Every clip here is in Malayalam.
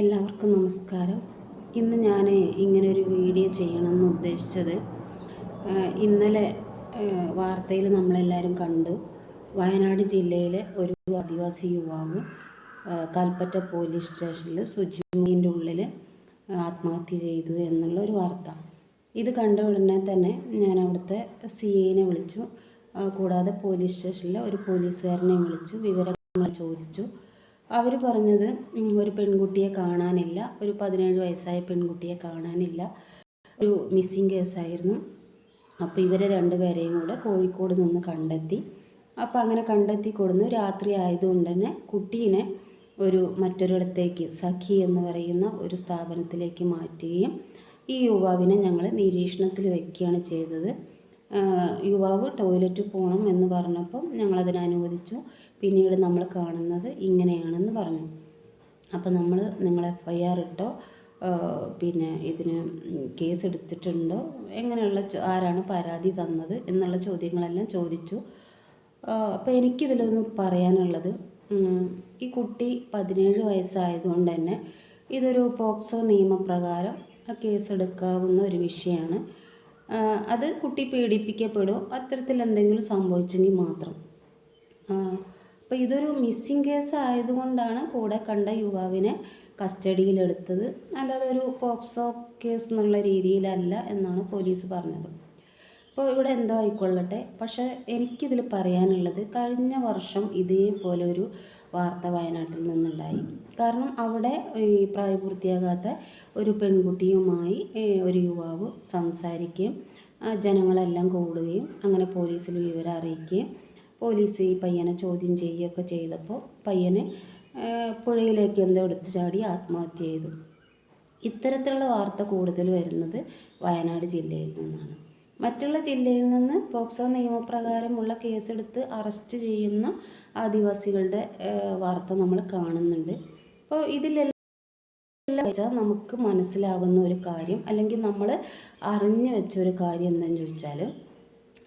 എല്ലാവർക്കും നമസ്കാരം. ഇന്ന് ഞാൻ ഇങ്ങനെ ഒരു വീഡിയോ ചെയ്യണമെന്ന് ഉദ്ദേശിച്ചത് ഇന്നലെ വാർത്തയിൽ നമ്മളെല്ലാവരും കണ്ടു. വയനാട് ജില്ലയിലെ ഒരു ആദിവാസി യുവാവ് കൽപ്പറ്റ പോലീസ് സ്റ്റേഷനിൽ സുജിമിന്റെ ഉള്ളിൽ ആത്മഹത്യ ചെയ്തു എന്നുള്ള ഒരു വാർത്ത. ഇത് കണ്ട ഉടനെ തന്നെ ഞാൻ അവിടുത്തെ സി എനെ വിളിച്ചു. കൂടാതെ പോലീസ് സ്റ്റേഷനിലെ ഒരു പോലീസുകാരനെ വിളിച്ചു വിവരങ്ങൾ ചോദിച്ചു. അവർ പറഞ്ഞത് ഒരു പെൺകുട്ടിയെ കാണാനില്ല ഒരു പതിനേഴ് വയസ്സായ പെൺകുട്ടിയെ കാണാനില്ല ഒരു മിസ്സിങ് കേസായിരുന്നു അപ്പോൾ ഇവരെ രണ്ടുപേരെയും കൂടെ കോഴിക്കോട് നിന്ന് കണ്ടെത്തി. അപ്പോൾ അങ്ങനെ കണ്ടെത്തി കൊടുന്നു രാത്രി ആയതുകൊണ്ട് തന്നെ കുട്ടീനെ ഒരു മറ്റൊരിടത്തേക്ക് സഖി എന്ന് പറയുന്ന ഒരു സ്ഥാപനത്തിലേക്ക് മാറ്റുകയും ഈ യുവാവിനെ ഞങ്ങൾ നിരീക്ഷണത്തിൽ വയ്ക്കുകയാണ് ചെയ്തത്. യുവാവ് ടോയ്ലറ്റിൽ പോകണം എന്ന് പറഞ്ഞപ്പം ഞങ്ങളതിനെ അനുവദിച്ചു. പിന്നീട് നമ്മൾ കാണുന്നത് ഇങ്ങനെയാണെന്ന് പറഞ്ഞു. അപ്പോൾ നമ്മൾ നിങ്ങൾ എഫ് ഐ ആർ ഇട്ടോ പിന്നെ ഇതിന് കേസ് എടുത്തിട്ടുണ്ടോ എങ്ങനെയുള്ള ആരാണ് പരാതി തന്നത് എന്നുള്ള ചോദ്യങ്ങളെല്ലാം ചോദിച്ചു. അപ്പോൾ എനിക്കിതിലൊന്ന് പറയാനുള്ളത് ഈ കുട്ടി പതിനേഴ് വയസ്സായതുകൊണ്ട് തന്നെ ഇതൊരു പോക്സോ നിയമപ്രകാരം കേസെടുക്കാവുന്ന ഒരു വിഷയമാണ്. അത് കുട്ടി പീഡിപ്പിക്കപ്പെടുമോ അത്തരത്തിൽ എന്തെങ്കിലും സംഭവിച്ചെങ്കിൽ മാത്രം. അപ്പോൾ ഇതൊരു മിസ്സിങ് കേസ് ആയതുകൊണ്ടാണ് കൂടെ കണ്ട യുവാവിനെ കസ്റ്റഡിയിലെടുത്തത് അല്ലാതെ ഒരു പോക്സോ കേസ് എന്നുള്ള രീതിയിലല്ല എന്നാണ് പോലീസ് പറഞ്ഞത്. അപ്പോൾ ഇവിടെ എന്തോ ആയിക്കൊള്ളട്ടെ. പക്ഷേ എനിക്കിതിൽ പറയാനുള്ളത് കഴിഞ്ഞ വർഷം ഇതേപോലെ ഒരു വാർത്ത വയനാട്ടിൽ നിന്നുണ്ടായി. കാരണം അവിടെ ഈ പ്രായപൂർത്തിയാകാത്ത ഒരു പെൺകുട്ടിയുമായി ഒരു യുവാവ് സംസാരിക്കുകയും ജനങ്ങളെല്ലാം കൂടുകയും അങ്ങനെ പോലീസിൽ വിവരം അറിയിക്കുകയും പോലീസ് ഈ പയ്യനെ ചോദ്യം ചെയ്യുകയൊക്കെ ചെയ്തപ്പോൾ പയ്യനെ പുഴയിലേക്ക് എന്തോ എടുത്തു ചാടി ആത്മഹത്യ ചെയ്തു. ഇത്തരത്തിലുള്ള വാർത്ത കൂടുതൽ വരുന്നത് വയനാട് ജില്ലയിൽ നിന്നാണ്. മറ്റുള്ള ജില്ലയിൽ നിന്ന് പോക്സോ നിയമപ്രകാരമുള്ള കേസെടുത്ത് അറസ്റ്റ് ചെയ്യുന്ന ആദിവാസികളുടെ വാർത്ത നമ്മൾ കാണുന്നുണ്ട്. അപ്പോൾ ഇതിലെല്ലാം വെച്ചാൽ നമുക്ക് മനസ്സിലാകുന്ന ഒരു കാര്യം അല്ലെങ്കിൽ നമ്മൾ അറിഞ്ഞു വെച്ച ഒരു കാര്യം എന്താണെന്ന് ചോദിച്ചാൽ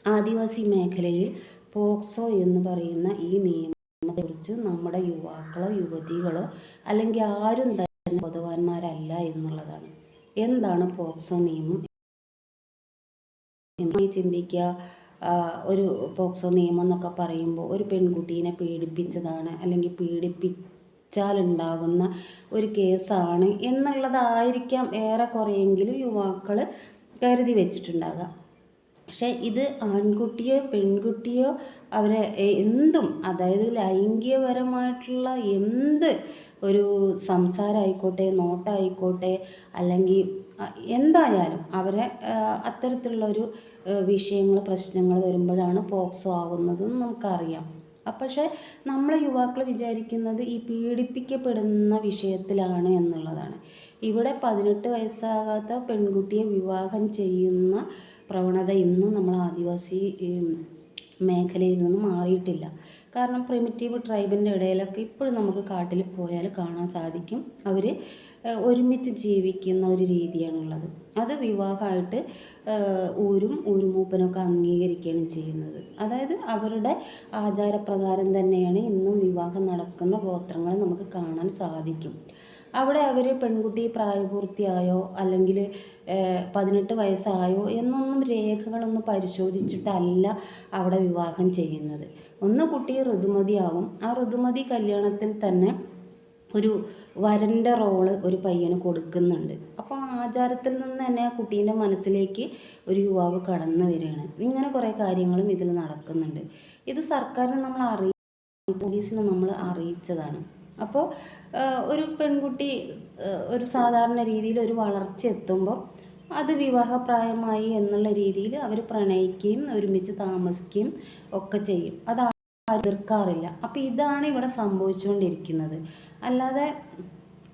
ആദിവാസി മേഖലയിൽ പോക്സോ എന്ന് പറയുന്ന ഈ നിയമത്തെക്കുറിച്ച് നമ്മുടെ യുവാക്കളോ യുവതികളോ അല്ലെങ്കിൽ ആരും തന്നെ ബോധവാന്മാരല്ല എന്നുള്ളതാണ്. എന്താണ് പോക്സോ നിയമം? ചിന്തിക്കുക? ഒരു പോക്സോ നിയമം എന്നൊക്കെ പറയുമ്പോൾ ഒരു പെൺകുട്ടീനെ പീഡിപ്പിച്ചതാണ് അല്ലെങ്കിൽ പീഡിപ്പിച്ചാലുണ്ടാകുന്ന ഒരു കേസാണ് എന്നുള്ളതായിരിക്കാം ഏറെ ഏറെക്കുറെയെങ്കിലും യുവാക്കൾ കരുതി വെച്ചിട്ടുണ്ടാകുക പക്ഷേ ഇത് ആൺകുട്ടിയോ പെൺകുട്ടിയോ അവരെ എന്തും അതായത് ലൈംഗികപരമായിട്ടുള്ള എന്ത് ഒരു സംസാരമായിക്കോട്ടെ നോട്ടായിക്കോട്ടെ അല്ലെങ്കിൽ എന്തായാലും അവരെ അത്തരത്തിലുള്ളൊരു വിഷയങ്ങൾ പ്രശ്നങ്ങൾ വരുമ്പോഴാണ് പോക്സോ ആവുന്നത് നമുക്കറിയാം. പക്ഷേ നമ്മളെ യുവാക്കൾ വിചാരിക്കുന്നത് ഈ പീഡിപ്പിക്കപ്പെടുന്ന വിഷയത്തിലാണ് എന്നുള്ളതാണ്. ഇവിടെ പതിനെട്ട് വയസ്സാകാത്ത പെൺകുട്ടിയെ വിവാഹം ചെയ്യുന്ന പ്രവണത ഇന്നും നമ്മൾ ആദിവാസി മേഖലയിൽ നിന്ന് മാറിയിട്ടില്ല. കാരണം പ്രിമിറ്റീവ് ട്രൈബിന്റെ ഇടയിലൊക്കെ ഇപ്പോഴും നമുക്ക് കാട്ടിൽ പോയാൽ കാണാൻ സാധിക്കും. അവർ ഒരുമിച്ച് ജീവിക്കുന്ന ഒരു രീതിയാണുള്ളത്. അത് വിവാഹമായിട്ട് ഊരും ഊരുമൂപ്പനൊക്കെ അംഗീകരിക്കുകയാണ് ചെയ്യുന്നത്. അതായത് അവരുടെ ആചാരപ്രകാരം തന്നെയാണ് ഇന്നും വിവാഹം നടക്കുന്ന ഗോത്രങ്ങൾ നമുക്ക് കാണാൻ സാധിക്കും. അവിടെ അവർ പെൺകുട്ടി പ്രായപൂർത്തിയായോ അല്ലെങ്കിൽ പതിനെട്ട് വയസ്സായോ എന്നൊന്നും രേഖകളൊന്നും പരിശോധിച്ചിട്ടല്ല അവിടെ വിവാഹം ചെയ്യുന്നത്. ഒന്ന് കുട്ടി ഋതുമതിയാവും ആ ഋതുമതി കല്യാണത്തിൽ തന്നെ ഒരു വരന്റെ റോൾ ഒരു പയ്യന് കൊടുക്കുന്നുണ്ട്. അപ്പോൾ ആചാരത്തിൽ നിന്ന് തന്നെ ആ കുട്ടീന്റെ മനസ്സിലേക്ക് ഒരു യുവാവ് കടന്നു വരികയാണ്. ഇങ്ങനെ കുറേ കാര്യങ്ങളും ഇതിൽ നടക്കുന്നുണ്ട്. ഇത് സർക്കാരിനെ നമ്മൾ അറിയി പോലീസിനെ നമ്മൾ അറിയിച്ചതാണ്. അപ്പോൾ ഒരു പെൺകുട്ടി ഒരു സാധാരണ രീതിയിൽ ഒരു വളർച്ച എത്തുമ്പോൾ അത് വിവാഹപ്രായമായി എന്നുള്ള രീതിയിൽ അവർ പ്രണയിക്കുകയും ഒരുമിച്ച് താമസിക്കുകയും ഒക്കെ ചെയ്യും. അത് എതിർക്കാറില്ല. അപ്പോൾ ഇതാണ് ഇവിടെ സംഭവിച്ചുകൊണ്ടിരിക്കുന്നത്. അല്ലാതെ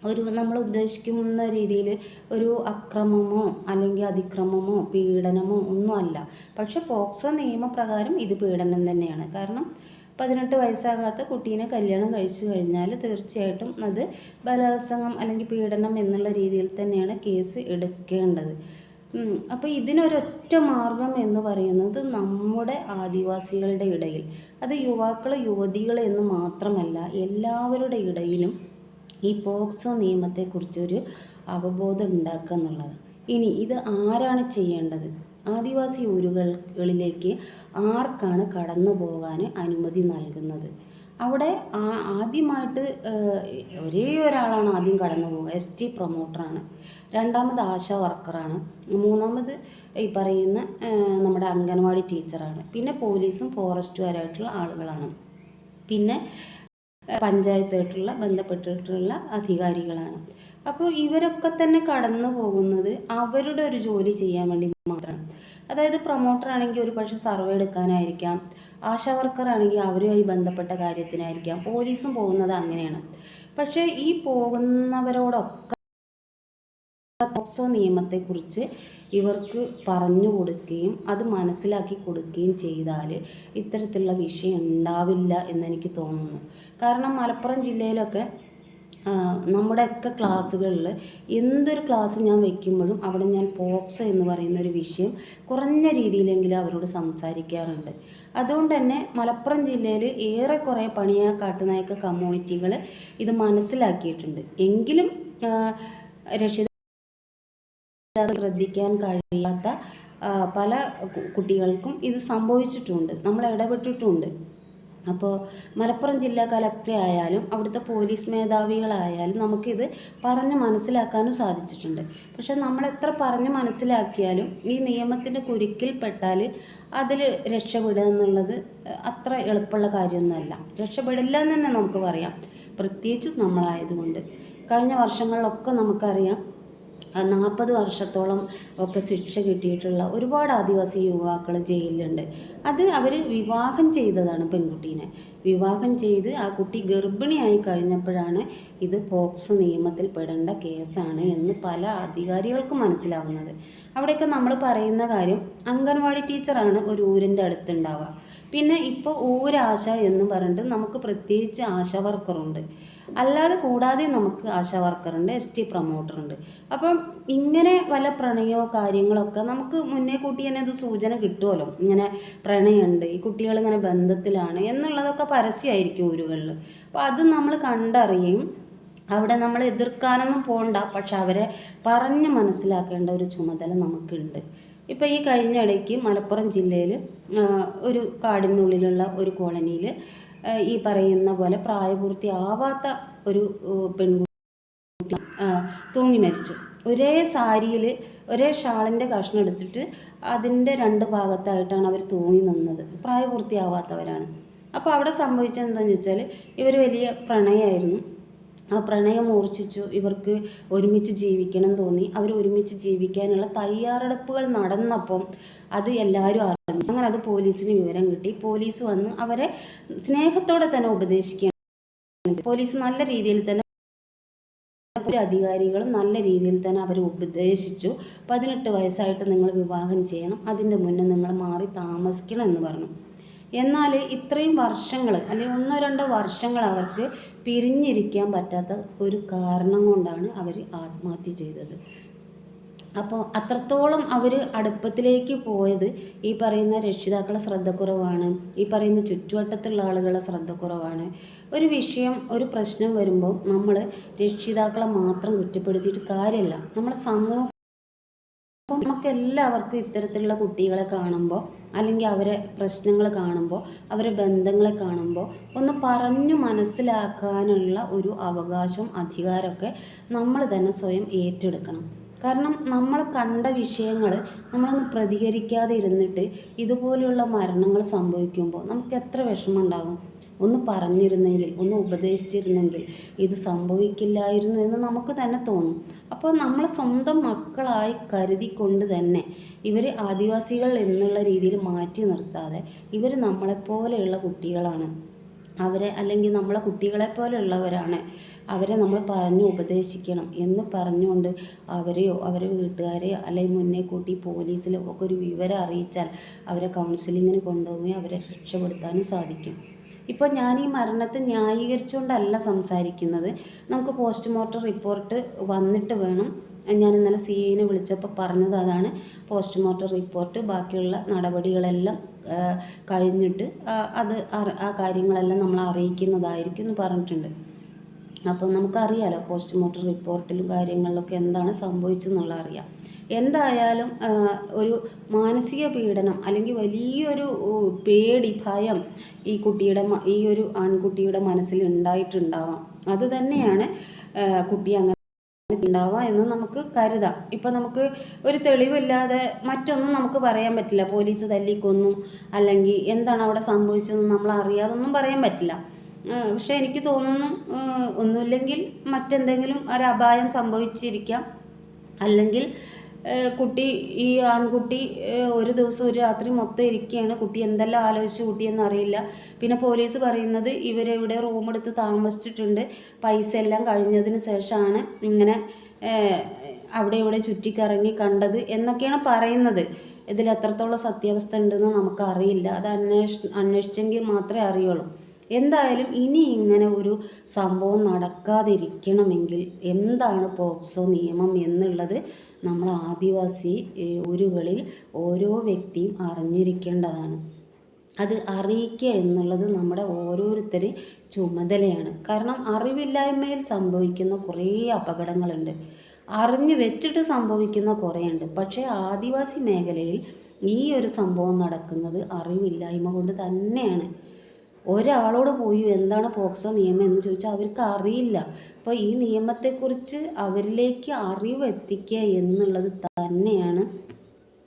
ഒരു നമ്മൾ ഉദ്ദേശിക്കുന്ന രീതിയിൽ ഒരു അക്രമമോ അല്ലെങ്കിൽ അതിക്രമമോ പീഡനമോ ഒന്നുമല്ല പക്ഷെ പോക്സോ നിയമപ്രകാരം ഇത് പീഡനം തന്നെയാണ്. കാരണം പതിനെട്ട് വയസ്സാകാത്ത കുട്ടീനെ കല്യാണം കഴിച്ചു കഴിഞ്ഞാൽ തീർച്ചയായിട്ടും അത് ബലാത്സംഗം അല്ലെങ്കിൽ പീഡനം എന്നുള്ള രീതിയിൽ തന്നെയാണ് കേസ് എടുക്കേണ്ടത്. അപ്പോൾ ഇതിനൊരൊറ്റ മാർഗം എന്ന് പറയുന്നത് നമ്മുടെ ആദിവാസികളുടെ ഇടയിൽ. അത് യുവാക്കൾ യുവതികൾ എന്ന് മാത്രമല്ല എല്ലാവരുടെ ഇടയിലും ഈ പോക്സോ നിയമത്തെക്കുറിച്ച് ഒരു അവബോധം ഉണ്ടാക്കുക എന്നുള്ളത്. ഇനി ഇത് ആരാണ് ചെയ്യേണ്ടത്? ആദിവാസി ഊരുകളിലേക്ക് ആർക്കാണ് കടന്നു പോകാൻ അനുമതി നൽകുന്നത്? അവിടെ ആ ആദ്യമായിട്ട് ഒരേ ഒരാളാണ് ആദ്യം കടന്നു പോകുക എസ് ടി പ്രൊമോട്ടറാണ് രണ്ടാമത് ആശാ വർക്കറാണ്. മൂന്നാമത് ഈ പറയുന്ന നമ്മുടെ അംഗൻവാടി ടീച്ചറാണ്. പിന്നെ പോലീസും ഫോറസ്റ്റുകാരായിട്ടുള്ള ആളുകളാണ്. പിന്നെ പഞ്ചായത്തായിട്ടുള്ള ബന്ധപ്പെട്ടിട്ടുള്ള അധികാരികളാണ്. അപ്പോൾ ഇവരൊക്കെ തന്നെ കടന്നു പോകുന്നത് അവരുടെ ഒരു ജോലി ചെയ്യാൻ വേണ്ടി മാത്രമാണ് അതായത് പ്രൊമോട്ടർ ആണെങ്കിൽ ഒരു പക്ഷേ സർവേ എടുക്കാനായിരിക്കാം ആശാ വർക്കർ ആണെങ്കിൽ അവരുമായി ബന്ധപ്പെട്ട കാര്യത്തിനായിരിക്കാം പോലീസും പോകുന്നത് അങ്ങനെയാണ്. പക്ഷേ ഈ പോകുന്നവരോടൊക്കെ പോക്സോ നിയമത്തെക്കുറിച്ച് ഇവർക്ക് പറഞ്ഞു കൊടുക്കുകയും അത് മനസ്സിലാക്കി കൊടുക്കുകയും ചെയ്താൽ ഇത്തരത്തിലുള്ള വിഷയം ഉണ്ടാവില്ല എന്നെനിക്ക് തോന്നുന്നു. കാരണം മലപ്പുറം ജില്ലയിലൊക്കെ നമ്മുടെയൊക്കെ ക്ലാസ്സുകളിൽ എന്തൊരു ക്ലാസ് ഞാൻ വയ്ക്കുമ്പോഴും അവിടെ ഞാൻ പോക്സോ എന്ന് പറയുന്ന ഒരു വിഷയം കുറഞ്ഞ രീതിയിലെങ്കിലും അവരോട് സംസാരിക്കാറുണ്ട്. അതുകൊണ്ട് തന്നെ മലപ്പുറം ജില്ലയിൽ ഏറെക്കുറെ പണിയാ കാട്ടുനായക്ക കമ്മ്യൂണിറ്റികൾ ഇത് മനസ്സിലാക്കിയിട്ടുണ്ട്. എങ്കിലും രക്ഷിത ശ്രദ്ധിക്കാൻ കഴിയാത്ത പല കുട്ടികൾക്കും ഇത് സംഭവിച്ചിട്ടുണ്ട്. നമ്മൾ ഇടപെട്ടിട്ടുണ്ട്. അപ്പോൾ മലപ്പുറം ജില്ലാ കളക്ടർ ആയാലും അവിടുത്തെ പോലീസ് മേധാവികളായാലും നമുക്കിത് പറഞ്ഞ് മനസ്സിലാക്കാനും സാധിച്ചിട്ടുണ്ട്. പക്ഷെ നമ്മൾ എത്ര പറഞ്ഞ് മനസ്സിലാക്കിയാലും ഈ നിയമത്തിന്റെ കുരുക്കിൽപ്പെട്ടാൽ അതിൽ രക്ഷപ്പെടുക എന്നുള്ളത് അത്ര എളുപ്പമുള്ള കാര്യമൊന്നുമല്ല. രക്ഷപ്പെടില്ല എന്ന് തന്നെ നമുക്ക് പറയാം. പ്രത്യേകിച്ചും നമ്മളായതുകൊണ്ട്. കഴിഞ്ഞ വർഷങ്ങളിലൊക്കെ നമുക്കറിയാം നാൽപ്പത് വർഷത്തോളം ഒക്കെ ശിക്ഷ കിട്ടിയിട്ടുള്ള ഒരുപാട് ആദിവാസി യുവാക്കൾ ജയിലിലുണ്ട്. അത് അവർ വിവാഹം ചെയ്തതാണ് പെൺകുട്ടീനെ. വിവാഹം ചെയ്ത് ആ കുട്ടി ഗർഭിണിയായി കഴിഞ്ഞപ്പോഴാണ് ഇത് പോക്സോ നിയമത്തിൽ പെടേണ്ട കേസാണ് എന്ന് പല അധികാരികൾക്കും മനസ്സിലാവുന്നത്. അവിടെയൊക്കെ നമ്മൾ പറയുന്ന കാര്യം അംഗൻവാടി ടീച്ചറാണ് ഒരു ഊരിന്റെ അടുത്തുണ്ടാവുക. പിന്നെ ഇപ്പോൾ ഊരാശ എന്ന് പറഞ്ഞിട്ട് നമുക്ക് പ്രത്യേകിച്ച് ആശാ വർക്കറുണ്ട്. അല്ലാതെ കൂടാതെ നമുക്ക് ആശാ വർക്കറുണ്ട് എസ് ടി പ്രൊമോട്ടറുണ്ട്. അപ്പം ഇങ്ങനെ വല്ല പ്രണയമോ കാര്യങ്ങളൊക്കെ നമുക്ക് മുന്നേ കൂട്ടി തന്നെ അത് സൂചന കിട്ടുമല്ലോ ഇങ്ങനെ പ്രണയമുണ്ട് ഈ കുട്ടികൾ ഇങ്ങനെ ബന്ധത്തിലാണ് എന്നുള്ളതൊക്കെ പരസ്യമായിരിക്കും ഊരുകളിൽ. അപ്പോൾ അത് നമ്മൾ കണ്ടറിയും. അവിടെ നമ്മൾ എതിർക്കാനൊന്നും പോകണ്ട പക്ഷെ അവരെ പറഞ്ഞ് മനസ്സിലാക്കേണ്ട ഒരു ചുമതല നമുക്കുണ്ട്. ഇപ്പോൾ ഈ കഴിഞ്ഞ ഇടയ്ക്ക് മലപ്പുറം ജില്ലയിൽ ഒരു കാടിനുള്ളിലുള്ള ഒരു കോളനിയിൽ ഈ പറയുന്ന പോലെ പ്രായപൂർത്തി ആവാത്ത ഒരു പെൺകുട്ടി തൂങ്ങി മരിച്ചു. ഒരേ സാരിയിൽ ഒരേ ഷാളിന്റെ കഷ്ണം എടുത്തിട്ട് അതിന്റെ രണ്ട് ഭാഗത്തായിട്ടാണ് അവർ തൂങ്ങി നിന്നത്. പ്രായപൂർത്തിയാവാത്തവരാണ്. അപ്പോൾ അവിടെ സംഭവിച്ചത് എന്താണെന്ന് വെച്ചാൽ ഇവർ വലിയ പ്രണയമായിരുന്നു ആ പ്രണയം മൂർച്ഛിച്ചു. ഇവർക്ക് ഒരുമിച്ച് ജീവിക്കണം തോന്നി. അവർ ഒരുമിച്ച് ജീവിക്കാനുള്ള തയ്യാറെടുപ്പുകൾ നടന്നപ്പം അത് എല്ലാവരും അറിഞ്ഞു. അങ്ങനെ അത് പോലീസിന് വിവരം കിട്ടി. പോലീസ് വന്ന് അവരെ സ്നേഹത്തോടെ തന്നെ ഉപദേശിക്കുകയാണ് പോലീസ് നല്ല രീതിയിൽ തന്നെ അധികാരികളും നല്ല രീതിയിൽ തന്നെ അവർ ഉപദേശിച്ചു. പതിനെട്ട് വയസ്സായിട്ട് നിങ്ങൾ വിവാഹം ചെയ്യണം. അതിന്റെ മുന്നേ നിങ്ങൾ മാറി താമസിക്കണം എന്ന് പറഞ്ഞു. എന്നാൽ ഇത്രയും വർഷങ്ങൾ അല്ലെങ്കിൽ ഒന്നോ രണ്ടോ വർഷങ്ങൾ അവർക്ക് പിരിഞ്ഞിരിക്കാൻ പറ്റാത്ത ഒരു കാരണം കൊണ്ടാണ് അവർ ആത്മഹത്യ ചെയ്തത്. അപ്പോൾ അത്രത്തോളം അവർ അടുപ്പത്തിലേക്ക് പോയത് ഈ പറയുന്ന രക്ഷിതാക്കളെ ശ്രദ്ധക്കുറവാണ് ഈ പറയുന്ന ചുറ്റുവട്ടത്തുള്ള ആളുകളെ ശ്രദ്ധക്കുറവാണ്. ഒരു വിഷയം ഒരു പ്രശ്നം വരുമ്പോൾ നമ്മൾ രക്ഷിതാക്കളെ മാത്രം കുറ്റപ്പെടുത്തിയിട്ട് കാര്യമല്ല. നമ്മുടെ സമൂഹം നമുക്ക് എല്ലാവർക്കും ഇത്തരത്തിലുള്ള കുട്ടികളെ കാണുമ്പോൾ അല്ലെങ്കിൽ അവരെ പ്രശ്നങ്ങൾ കാണുമ്പോൾ അവരെ ബന്ധങ്ങളെ കാണുമ്പോൾ ഒന്ന് പറഞ്ഞു മനസ്സിലാക്കാനുള്ള ഒരു അവകാശവും അധികാരമൊക്കെ നമ്മൾ തന്നെ സ്വയം ഏറ്റെടുക്കണം. കാരണം നമ്മൾ കണ്ട വിഷയങ്ങൾ നമ്മളൊന്ന് പ്രതികരിക്കാതെ ഇരുന്നിട്ട് ഇതുപോലെയുള്ള മരണങ്ങൾ സംഭവിക്കുമ്പോൾ നമുക്ക് എത്ര വിഷമം ഉണ്ടാകും? ഒന്ന് പറഞ്ഞിരുന്നെങ്കിൽ ഒന്ന് ഉപദേശിച്ചിരുന്നെങ്കിൽ ഇത് സംഭവിക്കില്ലായിരുന്നു എന്ന് നമുക്ക് തന്നെ തോന്നും. അപ്പോൾ നമ്മൾ സ്വന്തം മക്കളായി കരുതിക്കൊണ്ട് തന്നെ ഇവർ ആദിവാസികൾ എന്നുള്ള രീതിയിൽ മാറ്റി നിർത്താതെ ഇവർ നമ്മളെപ്പോലെയുള്ള കുട്ടികളാണ്. അവരെ അല്ലെങ്കിൽ നമ്മളെ കുട്ടികളെ പോലെയുള്ളവരാണ് അവരെ നമ്മൾ പറഞ്ഞു ഉപദേശിക്കണം എന്ന് പറഞ്ഞുകൊണ്ട് അവരെയോ അവരെ വീട്ടുകാരെയോ അല്ലെങ്കിൽ മുന്നേ കൂട്ടി പോലീസിലോ ഒക്കെ ഒരു വിവരം അറിയിച്ചാൽ അവരെ കൗൺസിലിങ്ങിന് കൊണ്ടുപോവുകയും അവരെ രക്ഷപ്പെടുത്താനും സാധിക്കും. ഇപ്പോൾ ഞാൻ ഈ മരണത്തെ ന്യായീകരിച്ചുകൊണ്ടല്ല സംസാരിക്കുന്നത്. നമുക്ക് പോസ്റ്റ്മോർട്ടം റിപ്പോർട്ട് വന്നിട്ട് വേണം. ഞാൻ ഇന്നലെ സി ഐനെ വിളിച്ചപ്പോൾ പറഞ്ഞത് അതാണ്. പോസ്റ്റ്മോർട്ടം റിപ്പോർട്ട് ബാക്കിയുള്ള നടപടികളെല്ലാം കഴിഞ്ഞിട്ട് അത് ആ കാര്യങ്ങളെല്ലാം നമ്മൾ അറിയിക്കുന്നതായിരിക്കും എന്ന് പറഞ്ഞിട്ടുണ്ട്. അപ്പോൾ നമുക്കറിയാലോ പോസ്റ്റ്മോർട്ടം റിപ്പോർട്ടിലും കാര്യങ്ങളിലൊക്കെ എന്താണ് സംഭവിച്ചതെന്നുള്ള അറിയാം. എന്തായാലും ഒരു മാനസിക പീഡനം അല്ലെങ്കിൽ വലിയൊരു പേടി ഭയം ഈ കുട്ടിയുടെ ഈ ഒരു ആൺകുട്ടിയുടെ മനസ്സിൽ ഉണ്ടായിട്ടുണ്ടാവാം. അത് തന്നെയാണ് കുട്ടി അങ്ങനെ ഉണ്ടാവുക എന്ന് നമുക്ക് കരുതാം. ഇപ്പം നമുക്ക് ഒരു തെളിവില്ലാതെ മറ്റൊന്നും നമുക്ക് പറയാൻ പറ്റില്ല. പോലീസ് തല്ലിക്കൊന്നു അല്ലെങ്കിൽ എന്താണ് അവിടെ സംഭവിച്ചതെന്ന് നമ്മൾ അറിയാതൊന്നും പറയാൻ പറ്റില്ല. പക്ഷേ എനിക്ക് തോന്നുന്നു ഒന്നുമില്ലെങ്കിൽ മറ്റെന്തെങ്കിലും ഒരു അപായം സംഭവിച്ചിരിക്കാം. അല്ലെങ്കിൽ കുട്ടി ഈ ആൺകുട്ടി ഒരു ദിവസം ഒരു രാത്രി മൊത്തം ഇരിക്കുകയാണ്. കുട്ടി എന്തെല്ലാം ആലോചിച്ച് കുട്ടിയെന്ന് അറിയില്ല. പിന്നെ പോലീസ് പറയുന്നത് ഇവരെവിടെ റൂമെടുത്ത് താമസിച്ചിട്ടുണ്ട്. പൈസ എല്ലാം കഴിഞ്ഞതിന് ശേഷമാണ് ഇങ്ങനെ അവിടെ ഇവിടെ ചുറ്റിക്കറങ്ങി കണ്ടത് എന്നൊക്കെയാണ് പറയുന്നത്. ഇതിൽ എത്രത്തോളം സത്യാവസ്ഥ ഉണ്ടെന്ന് നമുക്കറിയില്ല. അത് അന്വേഷ അന്വേഷിച്ചെങ്കിൽ മാത്രമേ അറിയുള്ളൂ. എന്തായാലും ഇനി ഇങ്ങനെ ഒരു സംഭവം നടക്കാതിരിക്കണമെങ്കിൽ എന്താണ് പോക്സോ നിയമം എന്നുള്ളത് നമ്മൾ ആദിവാസി ഊരുകളിൽ ഓരോ വ്യക്തിയും അറിഞ്ഞിരിക്കേണ്ടതാണ്. അത് അറിയിക്കുക എന്നുള്ളത് നമ്മുടെ ഓരോരുത്തരും ചുമതലയാണ്. കാരണം അറിവില്ലായ്മയിൽ സംഭവിക്കുന്ന കുറേ അപകടങ്ങളുണ്ട്. അറിഞ്ഞു വെച്ചിട്ട് സംഭവിക്കുന്ന കുറേയുണ്ട്. പക്ഷേ ആദിവാസി മേഖലയിൽ ഈ ഒരു സംഭവം നടക്കുന്നത് അറിവില്ലായ്മ കൊണ്ട് തന്നെയാണ്. ഒരാളോട് പോയി എന്താണ് പോക്സോ നിയമം എന്ന് ചോദിച്ചാൽ അവർക്ക് അറിയില്ല. അപ്പോൾ ഈ നിയമത്തെക്കുറിച്ച് അവരിലേക്ക് അറിവ് എത്തിക്കുക എന്നുള്ളത് തന്നെയാണ്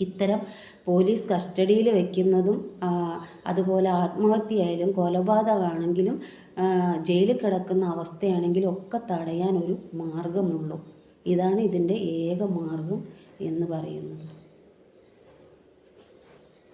ഇത്തരം പോലീസ് കസ്റ്റഡിയിൽ വെക്കുന്നതും അതുപോലെ ആത്മഹത്യയായാലും കൊലപാതകമാണെങ്കിലും ജയിലിൽ കിടക്കുന്ന അവസ്ഥയാണെങ്കിലും ഒക്കെ തടയാൻ ഒരു മാർഗമുള്ളൂ. ഇതാണ് ഇതിന്റെ ഏക മാർഗം എന്ന് പറയുന്നത്.